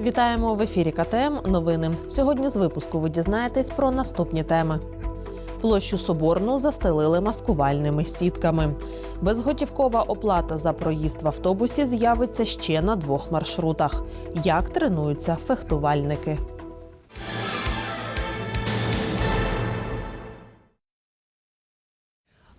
Вітаємо в ефірі КТМ. Новини. Сьогодні з випуску ви дізнаєтесь про наступні теми. Площу Соборну застелили маскувальними сітками. Безготівкова оплата за проїзд в автобусі з'явиться ще на двох маршрутах. Як тренуються фехтувальники?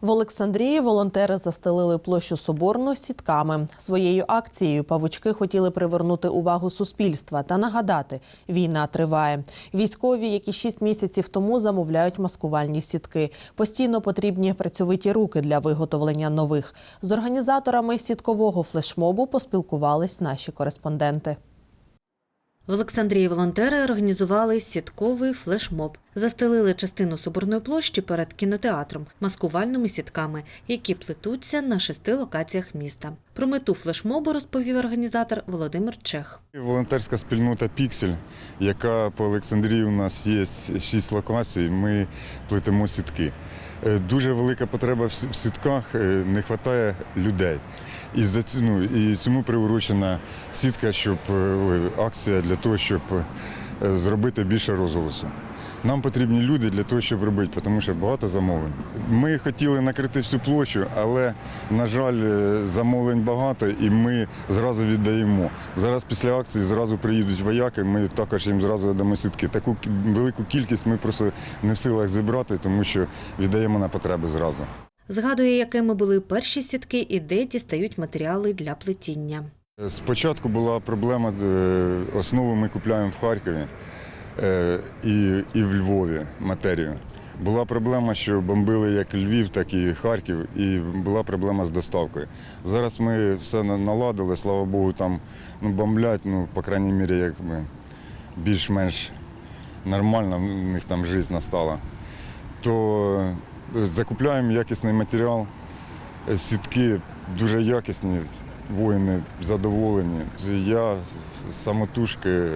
В Олександрії волонтери застелили площу Соборну сітками. Своєю акцією павучки хотіли привернути увагу суспільства та нагадати, війна триває. Військові, які шість місяців тому замовляють маскувальні сітки, постійно потрібні працьовиті руки для виготовлення нових. З організаторами сіткового флешмобу поспілкувались наші кореспонденти. В Олександрії волонтери організували сітковий флешмоб. Застелили частину Соборної площі перед кінотеатром маскувальними сітками, які плетуться на шести локаціях міста. Про мету флешмобу розповів організатор Володимир Чех. Волонтерська спільнота Піксель, яка по Олександрії у нас є шість локацій. Ми плетемо сітки. Е, Дуже велика потреба в сітках, е, не вистачає людей. І, за ну, і цьому приурочена сітка, щоб е, акція для того, щоб зробити більше розголосу. Нам потрібні люди для того, щоб робити, тому що багато замовлень. Ми хотіли накрити всю площу, але, на жаль, е, замовлень багато і ми зразу віддаємо. Зараз після акції зразу приїдуть вояки, ми також їм зразу дамо сітки. Таку велику кількість ми просто не в силах зібрати, тому що віддаємо на потреби зразу. Згадує, якими були перші сітки і де дістають матеріали для плетіння. Спочатку була проблема, е, основу ми купуємо в Харкові е, і, і в Львові матерію. Була проблема, що бомбили як Львів, так і Харків, і була проблема з доставкою. Зараз ми все наладили, слава Богу, там ну, бомблять, ну, по крайній мірі, якби більш-менш нормально, в них там життя настала. То е, закупляємо якісний матеріал, Е, сітки дуже якісні, воїни задоволені. Я самотужки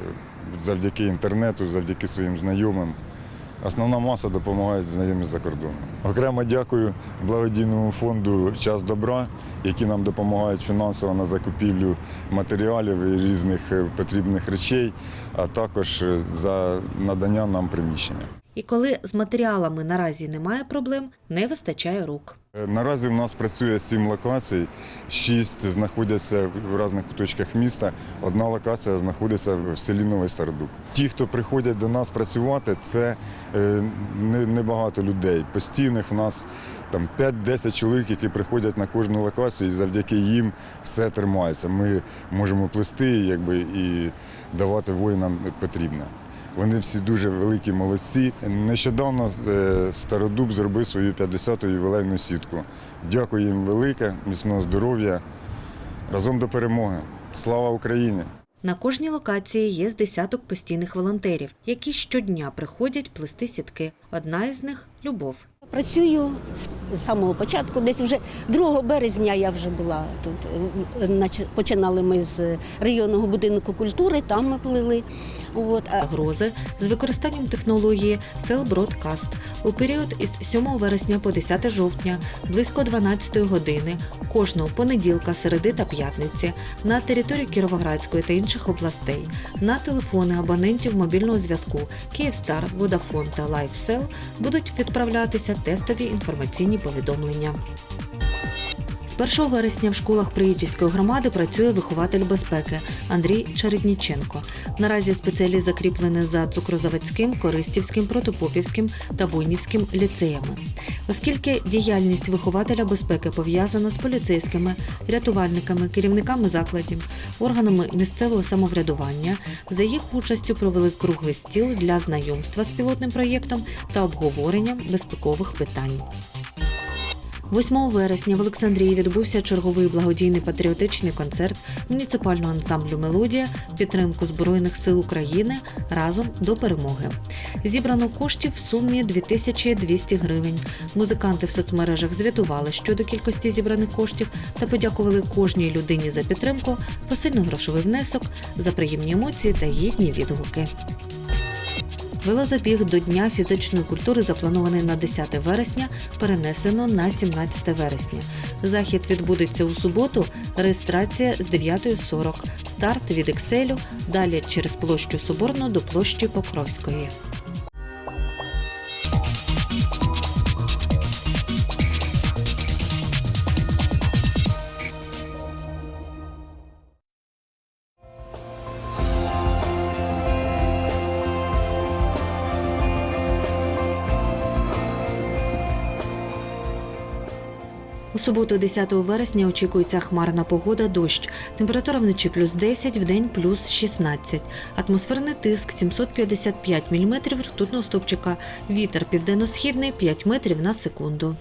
завдяки інтернету, завдяки своїм знайомим. Основна маса допомагають знайомі за кордоном. Окремо дякую благодійному фонду Час добра, які нам допомагають фінансово на закупівлю матеріалів і різних е, потрібних речей, а також е, за надання нам приміщення. І коли з матеріалами наразі немає проблем, не вистачає рук. Е, Наразі в нас працює сім локацій, шість знаходяться в різних куточках міста. Одна локація знаходиться в селі Новий Стародуб. Ті, хто приходять до нас працювати, це е, не- небагато людей. Постійних в нас там 5-10 чоловік, які приходять на кожну локацію, і завдяки їм все тримається. Ми можемо плести якби, і давати воїнам потрібне. Вони всі дуже великі молодці. Нещодавно е, Стародуб зробив свою 50-ту ювілейну сітку. Дякую їм велике, міцного здоров'я. Разом до перемоги. Слава Україні! На кожній локації є з десяток постійних волонтерів, які щодня приходять плести сітки. Одна із них Любов. Працюю з самого початку, десь вже 2 березня я вже була тут. Починали ми з районного будинку культури, там ми плили. От. а Загрози з використанням технології Broadcast у період із 7 вересня по 10 жовтня близько 12 години кожного понеділка, середи та п'ятниці на території Кіровоградської та інших областей на телефони абонентів мобільного зв'язку Київстар, Водафон та Лайфсел будуть відправлятися тестові інформаційні повідомлення. З 1 вересня в школах Приютівської громади працює вихователь безпеки Андрій Чередніченко. Наразі спеціаліст закріплений за Цукрозаводським, Користівським, Протопопівським та Войнівським ліцеями. Оскільки діяльність вихователя безпеки пов'язана з поліцейськими, рятувальниками, керівниками закладів, органами місцевого самоврядування, за їх участю провели круглий стіл для знайомства з пілотним проєктом та обговоренням безпекових питань. 8 вересня в Олександрії відбувся черговий благодійний патріотичний концерт муніципального ансамблю Мелодія підтримку Збройних сил України разом до перемоги. Зібрано коштів в сумі 2200 гривень. Музиканти в соцмережах звітували щодо кількості зібраних коштів та подякували кожній людині за підтримку, посильний грошовий внесок, за приємні емоції та гідні відгуки. Велозабіг до Дня фізичної культури, запланований на 10 вересня, перенесено на 17 вересня. Захід відбудеться у суботу. Реєстрація з 9.40. Старт Старт від Екселю, далі через площу Соборну до площі Покровської. У суботу, 10 вересня, очікується хмарна погода, дощ. Температура вночі плюс 10, вдень плюс 16. Атмосферний тиск 755 мм ртутного стопчика. Вітер південно-східний 5 метрів на секунду.